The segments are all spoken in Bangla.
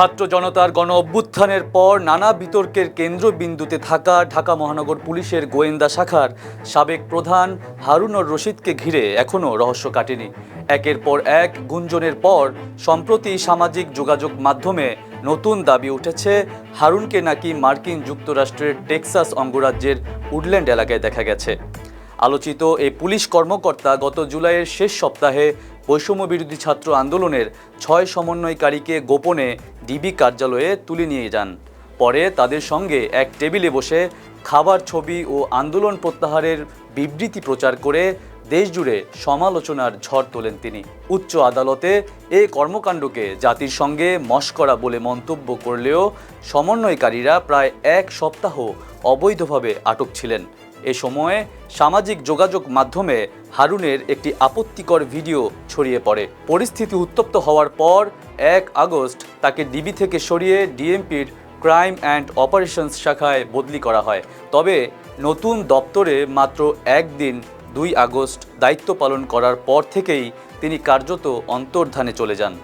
ছাত্র জনতার গণ অভ্যুত্থানের পর নানা বিতর্কের কেন্দ্রবিন্দুতে থাকা ঢাকা মহানগর পুলিশের গোয়েন্দা শাখার সাবেক প্রধান হারুনর রশিদকে ঘিরে এখনও রহস্য কাটেনি। একের পর এক গুঞ্জনের পর সম্প্রতি সামাজিক যোগাযোগ মাধ্যমে নতুন দাবি উঠেছে, হারুনকে নাকি মার্কিন যুক্তরাষ্ট্রের টেক্সাস অঙ্গরাজ্যের উডল্যান্ড এলাকায় দেখা গেছে। আলোচিত এই পুলিশ কর্মকর্তা গত জুলাইয়ের শেষ সপ্তাহে বৈষম্য বিরোধী ছাত্র আন্দোলনের ছয় সমন্বয়কারীকে গোপনে ডিবি কার্যালয়ে তুলে নিয়ে যান। পরে তাদের সঙ্গে এক টেবিলে বসে খাবার ছবি ও আন্দোলন প্রত্যাহারের বিবৃতি প্রচার করে দেশজুড়ে সমালোচনার ঝড় তোলেন তিনি। উচ্চ আদালতে এ কর্মকাণ্ডকে জাতির সঙ্গে মস্করা বলে মন্তব্য করলেও সমন্বয়কারীরা প্রায় এক সপ্তাহ অবৈধভাবে আটক ছিলেন। এ সময়ে সামাজিক যোগাযোগ মাধ্যমে হারুনের একটি আপত্তিকর ভিডিও ছড়িয়ে পড়ে। পরিস্থিতি উত্তপ্ত হওয়ার পর এক আগস্ট তাকে ডিবি থেকে সরিয়ে ডিএমপির ক্রাইম অ্যান্ড অপারেশনস শাখায় বদলি করা হয়। তবে নতুন দপ্তরে মাত্র একদিন দুই আগস্ট দায়িত্ব পালন করার পর থেকেই তিনি কার্যত অন্তর্ধানে চলে যান।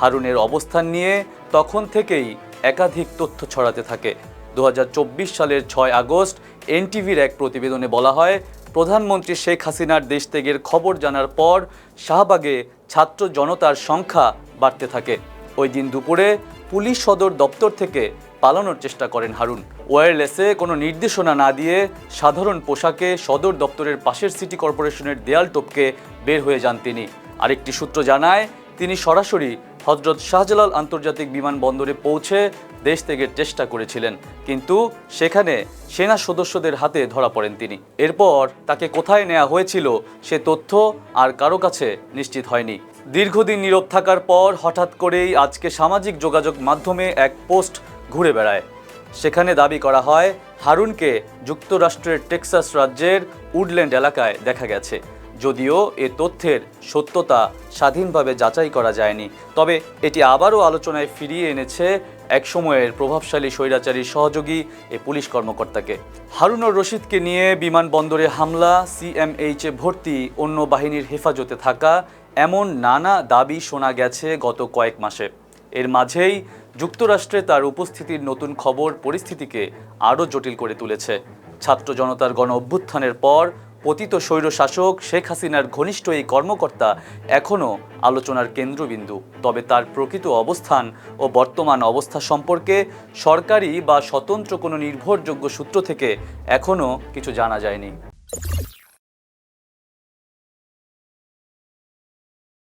হারুনের অবস্থান নিয়ে তখন থেকেই একাধিক তথ্য ছড়াতে থাকে। দু হাজার চব্বিশ সালের ছয় আগস্ট এনটিভির এক প্রতিবেদনে বলা হয়, প্রধানমন্ত্রী শেখ হাসিনার দেশ ত্যাগের খবর জানার পর শাহবাগে ছাত্র জনতার সংখ্যা বাড়তে থাকে। ওই দিন দুপুরে পুলিশ সদর দপ্তর থেকে পালানোর চেষ্টা করেন হারুন। ওয়্যারলেসে কোনো নির্দেশনা না দিয়ে সাধারণ পোশাকে সদর দপ্তরের পাশের সিটি কর্পোরেশনের দেয়াল টপকে বের হয়ে যান তিনি। আরেকটি সূত্র জানায়, তিনি সরাসরি হজরত শাহজালাল আন্তর্জাতিক বিমানবন্দরে পৌঁছে দেশ ত্যাগের চেষ্টা করেছিলেন। কিন্তু সেখানে সেনা সদস্যদের হাতে ধরা পড়েন তিনি। এরপর তাকে কোথায় নেওয়া হয়েছিল সে তথ্য আর কারও কাছে নিশ্চিত হয়নি। দীর্ঘদিন নীরব থাকার পর হঠাৎ করেই আজকে সামাজিক যোগাযোগ মাধ্যমে এক পোস্ট ঘুরে বেড়ায়। সেখানে দাবি করা হয়, হারুনকে যুক্তরাষ্ট্রের টেক্সাস রাজ্যের উডল্যান্ড এলাকায় দেখা গেছে। যদিও এ তথ্যের সত্যতা স্বাধীনভাবে যাচাই করা যায়নি। তবে এটি আবারও আলোচনায় ফিরিয়ে এনেছে এক সময়ের প্রভাবশালী স্বৈরাচারী সহযোগী এ পুলিশ কর্মকর্তাকে। হারুনর রশিদকে নিয়ে বিমানবন্দরে হামলা, সিএমএইচে ভর্তি, অন্য বাহিনীর হেফাজতে থাকা এমন নানা দাবি শোনা গেছে গত কয়েক মাসে। এর মাঝেই যুক্তরাষ্ট্রে তার উপস্থিতির নতুন খবর পরিস্থিতিকে আরও জটিল করে তুলেছে। ছাত্র জনতার গণ অভ্যুত্থানের পর পতিত স্বৈর শাসক শেখ হাসিনার ঘনিষ্ঠ এই কর্মকর্তা এখনও আলোচনার কেন্দ্রবিন্দু। তবে তার প্রকৃত অবস্থান ও বর্তমান অবস্থা সম্পর্কে সরকারি বা স্বতন্ত্র কোনো নির্ভরযোগ্য সূত্র থেকে এখনও কিছু জানা যায়নি।